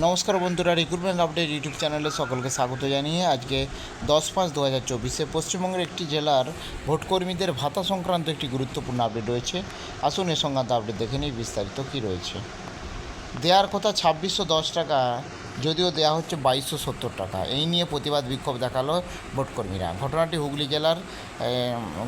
নমস্কার বন্ধুরা recruitment update YouTube চ্যানেলে সকলকে স্বাগত জানিয়ে আজকে দশ পাঁচ দু হাজার চব্বিশে পশ্চিমবঙ্গের একটি জেলার ভোটকর্মীদের ভাতা সংক্রান্ত একটি গুরুত্বপূর্ণ আপডেট রয়েছে। আসুন এ সংক্রান্ত আপডেট দেখে নিই, বিস্তারিত কী রয়েছে। দেওয়ার কথা ছাব্বিশশো দশ টাকা, যদিও দেওয়া হচ্ছে বাইশশো সত্তর টাকা। এই নিয়ে প্রতিবাদ বিক্ষোভ দেখাল ভোটকর্মীরা। ঘটনাটি হুগলি জেলার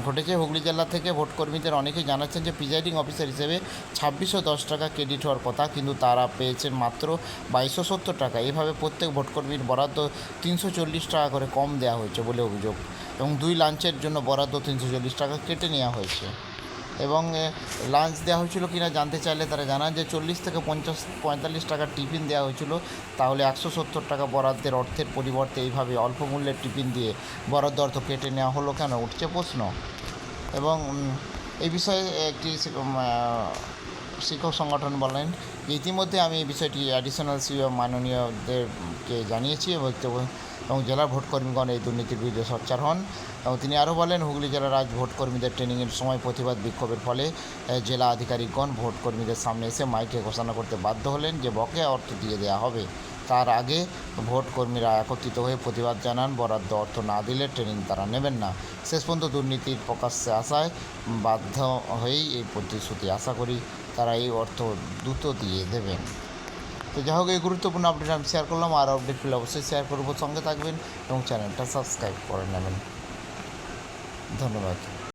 ঘটেছে হুগলি জেলা থেকে ভোটকর্মীদের অনেকেই জানাচ্ছেন যে প্রিজাইডিং অফিসার হিসেবে ছাব্বিশশো দশ টাকা ক্রেডিট হওয়ার কথা, কিন্তু তারা পেয়েছেন মাত্র বাইশশো সত্তর টাকা। এভাবে প্রত্যেক ভোটকর্মীর বরাদ্দ তিনশো চল্লিশ টাকা করে কম দেওয়া হয়েছে বলে অভিযোগ এবং দুই লাঞ্চের জন্য বরাদ্দ তিনশো চল্লিশ টাকা কেটে নেওয়া হয়েছে। এবং লাঞ্চ দেওয়া হয়েছিল কিনা জানতে চাইলে তারা জানান যে চল্লিশ থেকে পঞ্চাশ, পঁয়তাল্লিশ টাকার টিফিন দেওয়া হয়েছিল। তাহলে একশো সত্তর টাকা বরাদ্দের অর্থের পরিবর্তে এইভাবে অল্প মূল্যের টিফিন দিয়ে বরাদ্দ অর্থ কেটে নেওয়া হলো কেন? উঠছে প্রশ্ন। এবং এই বিষয়ে একটি শিক- শিক্ষক সংগঠন বলেন, ইতিমধ্যে আমি এই বিষয়টি অ্যাডিশনাল সিও মাননীয়দেরকে জানিয়েছি এবং এবং জেলার ভোটকর্মীগণ এই দুর্নীতির বিরুদ্ধে সোচ্চার হন এবং তিনি আরও বলেন, হুগলি জেলার আজ ভোটকর্মীদের ট্রেনিংয়ের সময় প্রতিবাদ বিক্ষোভের ফলে জেলা আধিকারিকগণ ভোটকর্মীদের সামনে এসে মাইকে ঘোষণা করতে বাধ্য হলেন যে বকেয়া অর্থ দিয়ে দেওয়া হবে। তার আগে ভোটকর্মীরা একত্রিত হয়ে প্রতিবাদ জানান, বরাদ্দ অর্থ না দিলে ট্রেনিং তারা নেবেন না। শেষ পর্যন্ত দুর্নীতির প্রকাশ্যে আসায় বাধ্য হয়েই এই প্রতিশ্রুতি আশা করি তারা এই অর্থ দ্রুত দিয়ে দেবেন। তো যাই হোক, এই গুরুত্বপূর্ণ আপডেট আমি শেয়ার করলাম, আর আপডেট পেলে অবশ্যই শেয়ার করব। সঙ্গে থাকবেন এবং চ্যানেলটা সাবস্ক্রাইব করে নেবেন। ধন্যবাদ।